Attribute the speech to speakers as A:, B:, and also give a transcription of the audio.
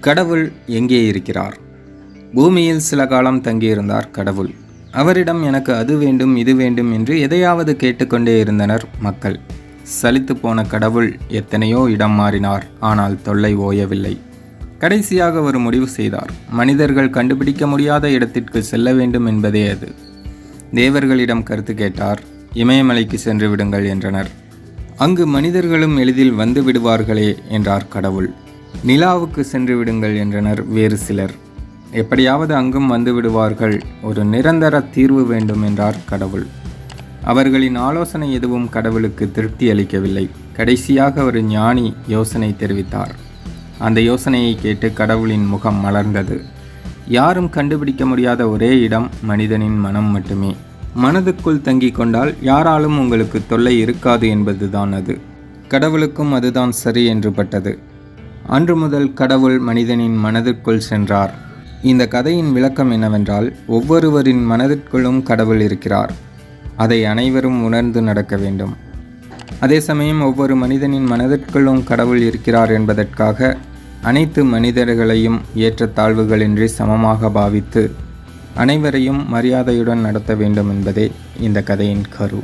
A: கடவுள் எங்கே இருக்கிறார்? பூமியில் சில காலம் தங்கியிருந்தார் கடவுள். அவரிடம் எனக்கு அது வேண்டும் இது வேண்டும் என்று எதையாவது கேட்டுக்கொண்டே இருந்தனர் மக்கள். சலித்து போன கடவுள் எத்தனையோ இடம் மாறினார் ஆனால் தொல்லை ஓயவில்லை. கடைசியாக ஒரு முடிவு செய்தார். மனிதர்கள் கண்டுபிடிக்க முடியாத இடத்திற்கு செல்ல வேண்டும் என்பதே அது. தேவர்களிடம் கருத்து கேட்டார் இமயமலைக்கு சென்று விடுங்கள் என்றனர். அங்கு மனிதர்களும் எளிதில் வந்து விடுவார்களே என்றார் கடவுள். நிலாவுக்கு சென்று விடுங்கள் என்றனர் வேறு சிலர். எப்படியாவது அங்கும் வந்து விடுவார்கள் ஒரு நிரந்தர தீர்வு வேண்டும் என்றார் கடவுள். அவர்களின் ஆலோசனை எதுவும் கடவுளுக்கு திருப்தி அளிக்கவில்லை. கடைசியாக ஒரு ஞானி யோசனை தெரிவித்தார். அந்த யோசனையை கேட்டு கடவுளின் முகம் மலர்ந்தது. யாரும் கண்டுபிடிக்க முடியாத ஒரே இடம் மனிதனின் மனம் மட்டுமே. மனதுக்குள் தங்கிக் கொண்டால் யாராலும் உங்களுக்கு தொல்லை இருக்காது என்பதுதான் அது. கடவுளுக்கும் அதுதான் சரி என்று பட்டது. அன்று முதல் கடவுள் மனிதனின் மனதிற்குள் சென்றார். இந்த கதையின் விளக்கம் என்னவென்றால் ஒவ்வொருவரின் மனதிற்குள்ளும் கடவுள் இருக்கிறார். அதை அனைவரும் உணர்ந்து நடக்க வேண்டும். அதே சமயம் ஒவ்வொரு மனிதனின் மனதிற்குள்ளும் கடவுள் இருக்கிறார் என்பதற்காக அனைத்து மனிதர்களையும் ஏற்றத்தாழ்வுகளின்றி சமமாக பாவித்து அனைவரையும் மரியாதையுடன் நடத்த வேண்டும் என்பதே இந்த கதையின் கரு.